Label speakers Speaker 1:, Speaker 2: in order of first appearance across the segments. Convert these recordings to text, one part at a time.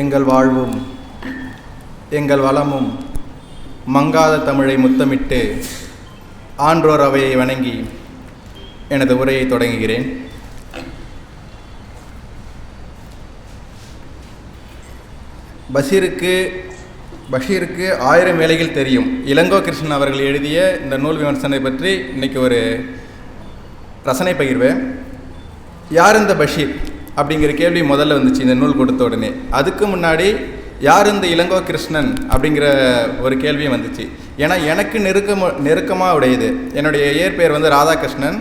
Speaker 1: எங்கள் வாழ்வும் எங்கள் வளமும் மங்காத தமிழை முத்தமிட்டு ஆன்றோர் அவையை வணங்கி எனது உரையை தொடங்குகிறேன். பஷீருக்கு பஷீருக்கு ஆயிரம் வேலைகள் தெரியும். இளங்கோ கிருஷ்ணன் அவர்கள் எழுதிய இந்த நூல் விமர்சனை பற்றி இன்னைக்கு ஒரு ரசனை பகிர்வேன். யார் இந்த பஷீர்? அப்படிங்கிற கேள்வி முதல்ல வந்துச்சு இந்த நூல் கொடுத்த உடனே. அதுக்கு முன்னாடி யார் இந்த இளங்கோ கிருஷ்ணன் அப்படிங்கிற ஒரு கேள்வியும் வந்துச்சு. ஏன்னா எனக்கு நெருக்கம நெருக்கமாக உடையது. என்னுடைய இயற்பெயர் வந்து ராதாகிருஷ்ணன்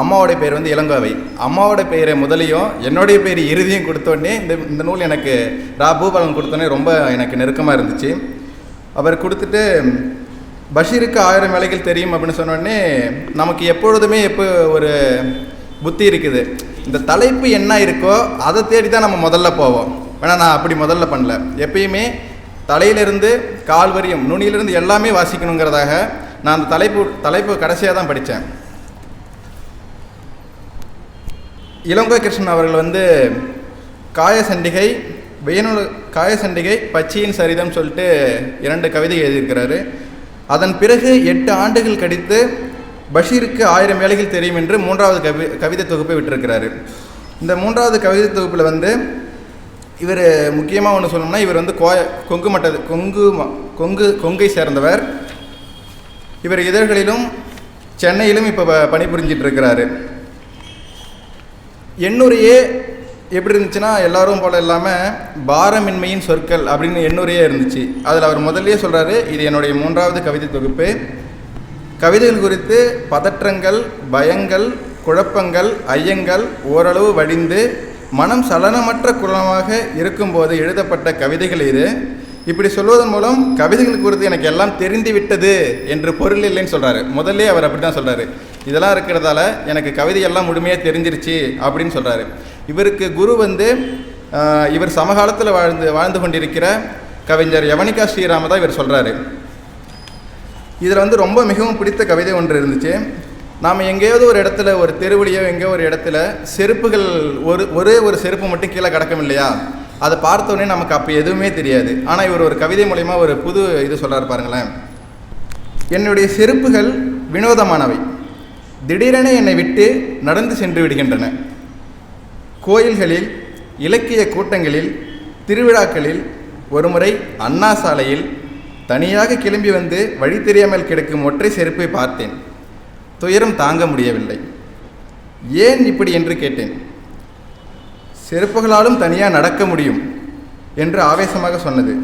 Speaker 1: அம்மாவோடைய பேர் வந்து இளங்கோவை. அம்மாவோட பெயரை முதலையும் என்னுடைய பேர் இறுதியும் கொடுத்தோடனே இந்த இந்த நூல் எனக்கு ரா பூபாலன் கொடுத்தோடனே ரொம்ப எனக்கு நெருக்கமாக இருந்துச்சு. அவர் கொடுத்துட்டு பஷீருக்கு ஆயிரம் வேலைகள் தெரியும் அப்படின்னு சொன்னோடனே நமக்கு எப்பொழுதுமே எப்போ ஒரு புத்தி இருக்குது. இந்த தலைப்பு என்ன இருக்கோ அதை தேடி தான் நம்ம முதல்ல போவோம். வேணா நான் அப்படி முதல்ல பண்ணல. எப்பயுமே தலையிலிருந்து கால் வரையும் நுனியிலிருந்து எல்லாமே வாசிக்கணுங்கிறதாக நான் அந்த தலைப்பு தலைப்பு கடைசியாக தான் படித்தேன் இளங்கோ கிருஷ்ணன் அவர்கள் வந்து காயசண்டிகை காய காயசண்டிகை பச்சியின் சரிதம் சொல்லிட்டு இரண்டு கவிதை எழுதியிருக்கிறாரு. அதன் பிறகு எட்டு ஆண்டுகள் கடித்து பஷீருக்கு ஆயிரம் வேலைகள் தெரியும் என்று மூன்றாவது கவி கவிதை தொகுப்பை விட்டிருக்கிறாரு. இந்த மூன்றாவது கவிதை தொகுப்பில் வந்து இவர் முக்கியமாக ஒன்று சொல்லணும்னா இவர் வந்து கோய கொங்கு மட்டது கொங்கு கொங்கு கொங்கை சேர்ந்தவர். இவர் இதழ்களிலும் சென்னையிலும் இப்போ பணிபுரிஞ்சிட்டு இருக்கிறாரு எண்ணுரையே எப்படி இருந்துச்சுன்னா எல்லாரும் போல இல்லாமல் பாரமின்மையின் சொற்கள் அப்படின்னு எண்ணுரையே இருந்துச்சு. அதில் அவர் முதல்லயே சொல்கிறாரு இது என்னுடைய மூன்றாவது கவிதை தொகுப்பு. கவிதைகள் குறித்து பதற்றங்கள் பயங்கள் குழப்பங்கள் ஐயங்கள் ஓரளவு வடிந்து மனம் சலனமற்ற குலமாக இருக்கும்போது எழுதப்பட்ட கவிதைகள் இது. இப்படி சொல்வதன் மூலம் கவிதைகள் குறித்து எனக்கு எல்லாம் தெரிந்து விட்டது என்று பொருள் இல்லைன்னு சொல்கிறாரு முதல்ல அவர் அப்படி தான் சொல்கிறாரு இதெல்லாம் இருக்கிறதால எனக்கு கவிதையெல்லாம் முழுமையாக தெரிஞ்சிருச்சு அப்படின்னு சொல்கிறாரு இவருக்கு குரு வந்து இவர் சமகாலத்தில் வாழ்ந்து வாழ்ந்து கொண்டிருக்கிற கவிஞர் யவனிகா ஸ்ரீராம தான் இவர் சொல்கிறாரு இதில் வந்து ரொம்ப மிகவும் பிடித்த கவிதை ஒன்று இருந்துச்சு. நாம் எங்கேயாவது ஒரு இடத்துல ஒரு தெருவுலையோ எங்கேயோ ஒரு இடத்துல செருப்புகள் ஒரு ஒரே ஒரு செருப்பு மட்டும் கீழே கிடக்கும் இல்லையா? அதை பார்த்தோன்னே நமக்கு அப்போ எதுவுமே தெரியாது. ஆனால் இவர் ஒரு கவிதை மூலயமா ஒரு புது இது சொல்கிறார் பாருங்களேன். என்னுடைய செருப்புகள் வினோதமானவை. திடீரென என்னை விட்டு நடந்து சென்று விடுகின்றன. கோயில்களில் இலக்கிய கூட்டங்களில் திருவிழாக்களில் ஒருமுறை அண்ணா சாலையில் தனியாக கிளம்பி வந்து வழி தெரியாமல் கிடக்கும் ஒற்றை செருப்பை பார்த்தேன். துயரம் தாங்க முடியவில்லை. ஏன் இப்படி என்று கேட்டேன். செருப்புகளாலும் தனியாக நடக்க முடியும் என்று ஆவேசமாக சொன்னது.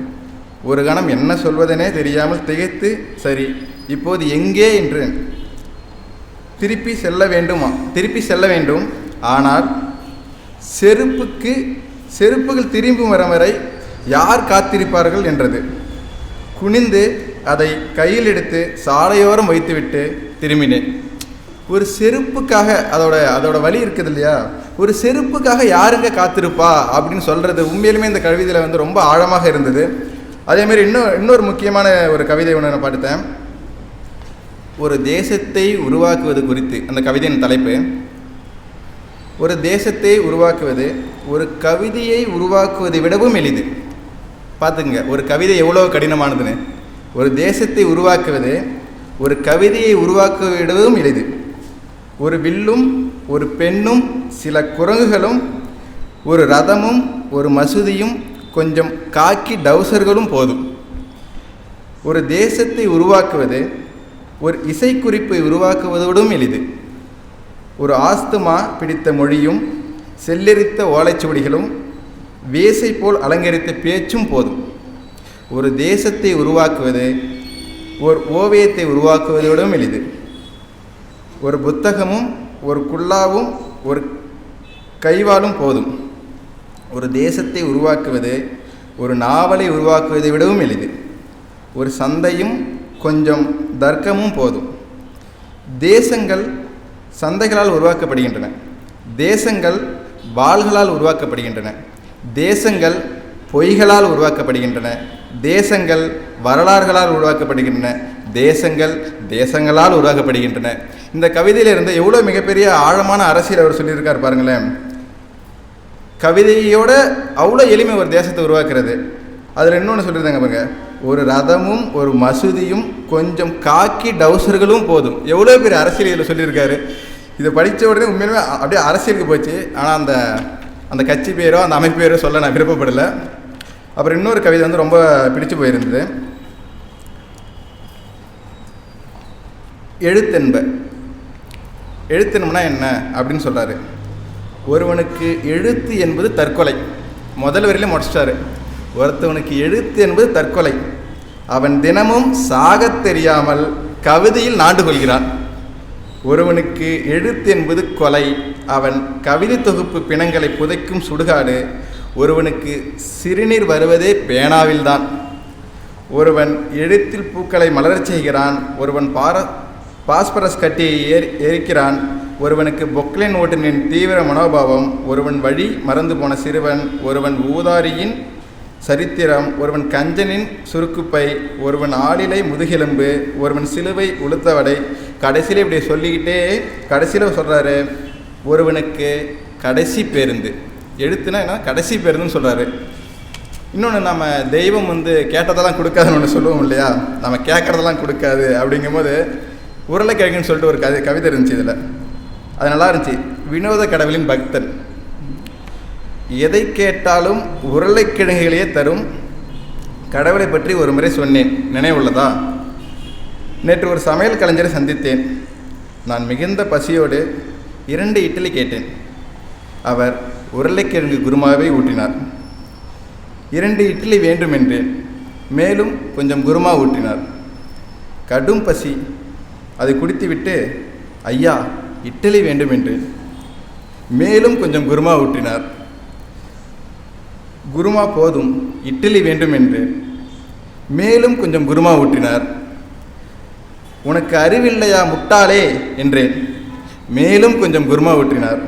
Speaker 1: ஒரு கணம் என்ன சொல்வதெனே தெரியாமல் திகைத்து சரி இப்போது எங்கே என்று. திருப்பி செல்ல வேண்டுமா திருப்பி செல்ல வேண்டும். ஆனால் செருப்புக்கு செருப்புகள் திரும்பும் வரும் வரை யார் காத்திருப்பார்கள் என்றது. குனிந்து அதை கையில் எடுத்து சாலையோரம் வைத்துவிட்டு திரும்பினேன். ஒரு செருப்புக்காக அதோட அதோட வழி இருக்குது இல்லையா? ஒரு செருப்புக்காக யாருங்க காத்திருப்பா? அப்படின்னு சொல்கிறது உண்மையிலுமே இந்த கவிதையில் வந்து ரொம்ப ஆழமாக இருந்தது. அதேமாரி இன்னும் இன்னொரு முக்கியமான ஒரு கவிதை ஒன்று நான் பார்த்தேன் ஒரு தேசத்தை உருவாக்குவது குறித்து அந்த கவிதையின் தலைப்பு. ஒரு தேசத்தை உருவாக்குவது ஒரு கவிதையை உருவாக்குவதை விடவும் எளிது. பார்த்துங்க ஒரு கவிதை எவ்வளோ கடினமானதுன்னு. ஒரு தேசத்தை உருவாக்குவது ஒரு கவிதையை உருவாக்குவதை எளிது. ஒரு வில்லும் ஒரு பெண்ணும் சில குரங்குகளும் ஒரு ரதமும் ஒரு மசூதியும் கொஞ்சம் காக்கி டவுசர்களும் போதும். ஒரு தேசத்தை உருவாக்குவது ஒரு இசைக்குறிப்பை உருவாக்குவதோடும் எளிது. ஒரு ஆஸ்துமா பிடித்த மொழியும் செல்லெரித்த ஓலைச்சுவடிகளும் வேசை போல் அலங்கரித்த பேச்சும் போதும். ஒரு தேசத்தை உருவாக்குவது ஒரு ஓவியத்தை உருவாக்குவதோடும் எளிது. ஒரு புத்தகமும் ஒரு குல்லாவும் ஒரு கைவாலும் போதும். ஒரு தேசத்தை உருவாக்குவது ஒரு நாவலை உருவாக்குவதை விடவும் எளிது. ஒரு சந்தையும் கொஞ்சம் தர்க்கமும் போதும். தேசங்கள் சந்தைகளால் உருவாக்கப்படுகின்றன. தேசங்கள் வாள்களால் உருவாக்கப்படுகின்றன. தேசங்கள் பொய்களால் உருவாக்கப்படுகின்றன. தேசங்கள் வரலாறுகளால் உருவாக்கப்படுகின்றன. தேசங்கள் தேசங்களால் உருவாக்கப்படுகின்றன. இந்த கவிதையிலிருந்து எவ்வளோ மிகப்பெரிய ஆழமான அரசியல் அவர் சொல்லியிருக்கார் பாருங்களேன். கவிதையோட அவ்வளோ எளிமை ஒரு தேசத்தை உருவாக்குறது. அதில் இன்னொன்று சொல்லியிருந்தாங்க பாருங்க. ஒரு ரதமும் ஒரு மசூதியும் கொஞ்சம் காக்கி டவுசர்களும் போதும். எவ்வளோ பேர் அரசியல் இதில் சொல்லியிருக்காரு. இதை படித்த உடனே உண்மையிலுமே அப்படியே அரசியலுக்கு போச்சு. ஆனால் அந்த அந்த கட்சி பேரோ அந்த அமைப்பு பேரோ சொல்ல நான் விருப்பப்படலை. அப்புறம் இன்னொரு கவிதை வந்து ரொம்ப பிடிச்சு போயிருந்தது. எழுத்தென்ப. எழுத்தென்பனா என்ன அப்படின்னு சொல்கிறாரு ஒருவனுக்கு எழுத்து என்பது தற்கொலை. முதல் வரையிலே முடிச்சிட்டாரு. ஒருத்தவனுக்கு எழுத்து என்பது தற்கொலை. அவன் தினமும் சாகத் தெரியாமல் கவிதையில் நாண்டு கொள்கிறான். ஒருவனுக்கு எழுத்து என்பது கொலை. அவன் கவிதை தொகுப்பு பிணங்களை புதைக்கும் சுடுகாடு ஒருவனுக்கு சிறுநீர் வருவதே பேனாவில்தான். ஒருவன் எழுத்தில் பூக்களை மலரச் செய்கிறான் ஒருவன் பார பாஸ்பரஸ் கட்டியை ஏறி எரிக்கிறான் ஒருவனுக்கு பொக்லைன் ஓட்டுனின் தீவிர மனோபாவம் ஒருவன் வழி மறந்து போன சிறுவன் ஒருவன் ஊதாரியின் சரித்திரம் ஒருவன் கஞ்சனின் சுருக்குப்பை ஒருவன் ஆளிலை முதுகெலும்பு ஒருவன் சிலுவை உளுத்தவடை. கடைசியில் இப்படி சொல்லிக்கிட்டே கடைசியில் சொல்கிறாரு ஒருவனுக்கு கடைசி பேருந்து. எழுத்துனா என்ன? கடைசி பேருந்துன்னு சொல்கிறாரு இன்னொன்று நம்ம தெய்வம் வந்து கேட்டதெல்லாம் கொடுக்காதுன்னு ஒன்று சொல்லுவோம் இல்லையா? நம்ம கேட்குறதெல்லாம் கொடுக்காது அப்படிங்கும்போது உருளைக்கிழங்குன்னு சொல்லிட்டு ஒரு கதை கவிதை இருந்துச்சு இதில். அது நல்லா இருந்துச்சு. வினோத கடவுளின் பக்தன். எதை கேட்டாலும் உருளைக்கிழங்குகளையே தரும். கடவுளை பற்றி ஒரு முறை சொன்னேன். நினைவுள்ளதா? நேற்று ஒரு சமையல் கலைஞரை சந்தித்தேன். நான் மிகுந்த பசியோடு இரண்டு இட்லி கேட்டேன். அவர் உருளைக்கிழங்கு குருமாவை ஊட்டினார். இரண்டு இட்லி வேண்டும் என்றேன் மேலும் கொஞ்சம் குருமா ஊட்டினார். கடும் பசி. அதை குடித்துவிட்டு ஐயா இட்லி வேண்டும் என்றேன் மேலும் கொஞ்சம் குருமா ஊட்டினார். குருமா போதும் இட்லி வேண்டும் என்றேன் மேலும் கொஞ்சம் குருமா ஊட்டினார். உனக்கு அறிவில்லையா முட்டாளே? என்றேன். மேலும் கொஞ்சம் குருமா ஊற்றினார்.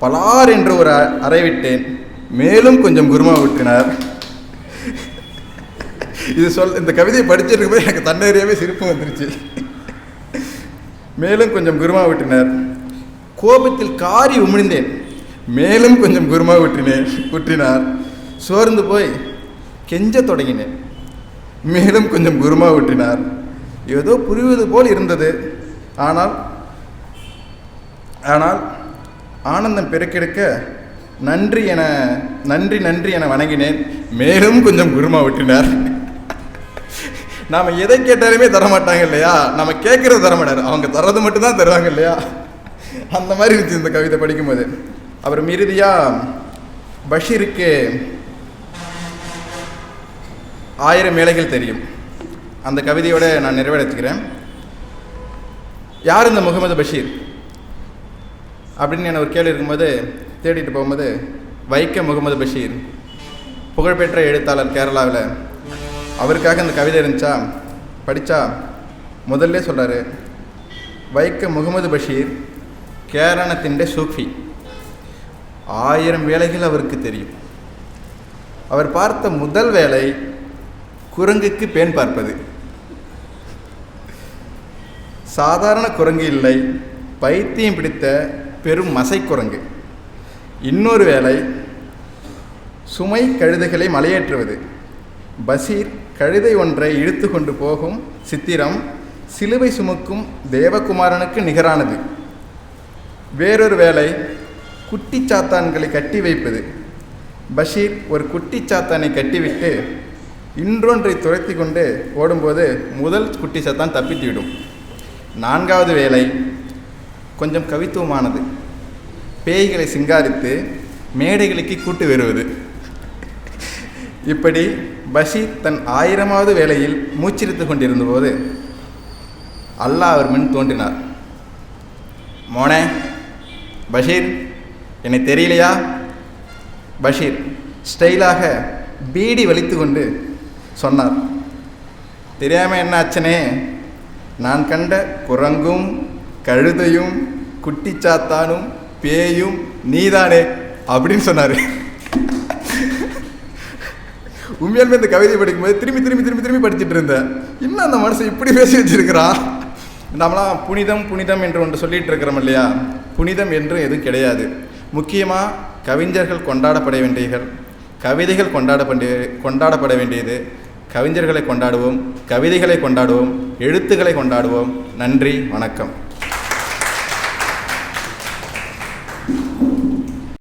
Speaker 1: பலார் என்று ஒரு அ- அறை விட்டேன் மேலும் கொஞ்சம் குருமா ஊற்றினார். இது சொல் இந்த கவிதையை படிச்சிருக்கும் போது எனக்கு தன்னேறியாவே சிரிப்பு வந்துருச்சு. மேலும் கொஞ்சம் குருமா ஊற்றினார். கோபத்தில் காரி உமிழ்ந்தேன். மேலும் கொஞ்சம் குருமா ஊற்றினேன் ஊற்றினார். சோர்ந்து போய் கெஞ்ச தொடங்கினேன். மேலும் கொஞ்சம் குருமா ஊற்றினார். ஏதோ புரிவது போல் இருந்தது. ஆனால் ஆனால் ஆனந்தம் பெருக்கெடுக்க நன்றி என நன்றி நன்றி என வணங்கினேன். மேலும் கொஞ்சம் குருமா விட்டினார். நாம் எதை கேட்டாலுமே தர மாட்டாங்க இல்லையா? நம்ம கேட்குறது தரமாட்டார் அவங்க தர்றது மட்டும்தான் தருவாங்க இல்லையா? அந்த மாதிரி இருந்துச்சு இந்த கவிதை படிக்கும்போது. அப்புறம் இறுதியாக பஷீருக்கு ஆயிரம் மேலைகள் தெரியும். அந்த கவிதையோட நான் நிறைவேற்றிக்கிறேன் யார் இந்த முகமது பஷீர்? அப்படின்னு என்ன ஒரு கேள்வி இருக்கும்போது தேடிட்டு போகும்போது வைக்க முகமது பஷீர் புகழ்பெற்ற எழுத்தாளர் கேரளாவில் அவருக்காக இந்த கவிதை இருந்துச்சா? படித்தா முதல்ல சொல்கிறாரு வைக்க முகமது பஷீர் கேரணத்திൻ്റെ சூஃபி. ஆயிரம் வேலைகள் அவருக்கு தெரியும். அவர் பார்த்த முதல் வேலை குரங்குக்கு பேன் பார்ப்பது. சாதாரண குரங்கு இல்லை பைத்தியம் பிடித்த பெரும் மசை குரங்கு இன்னொரு வேலை சுமை கழுதைகளை மலையேற்றுவது. பஷீர் கழுதை ஒன்றை இழுத்து கொண்டு போகும் சித்திரம் சிலுவை சுமக்கும் தேவகுமாரனுக்கு நிகரானது. வேறொரு வேலை குட்டி சாத்தான்களை கட்டி வைப்பது. பஷீர் ஒரு குட்டி சாத்தானை கட்டிவிட்டு இன்றொன்றை துரத்தி கொண்டு ஓடும்போது முதல் குட்டி சாத்தான் தப்பித்துவிடும் நான்காவது வேலை கொஞ்சம் கவித்துவமானது. பேய்களை சிங்காரித்து மேடைகளுக்கு கூட்டு வருவது. இப்படி பஷீர் தன் ஆயிரமாவது வேளையில் மூச்சிரித்து கொண்டிருந்தபோது அல்லாஹ் அவர் முன் தோன்றினார். மோனே பஷீர் என்னை தெரியலையா? பஷீர் ஸ்டைலாக பீடி வலித்து கொண்டு சொன்னார். தெரியாமல் என்ன ஆச்சனே? நான் கண்ட குரங்கும் கழுதையும் குட்டிச்சாத்தானும் பேயும் நீதானே அப்படின்னு சொன்னார். உண்மையாலுமே இந்த கவிதை படிக்கும்போது திரும்பி திரும்பி திரும்பி திரும்பி படிச்சுட்டு இருந்தேன். இன்னும் அந்த மனுஷன் இப்படி பேசி வச்சிருக்கிறான் நம்மளாம் புனிதம் புனிதம் என்று ஒன்று சொல்லிட்டு இருக்கிறோம் இல்லையா? புனிதம் என்று எதுவும் கிடையாது. முக்கியமாக கவிஞர்கள் கொண்டாடப்பட வேண்டியர்கள். கவிதைகள் கொண்டாடப்பட கொண்டாடப்பட வேண்டியது. கவிஞர்களை கொண்டாடுவோம் கவிதைகளை கொண்டாடுவோம் எழுத்துக்களை கொண்டாடுவோம். நன்றி வணக்கம்.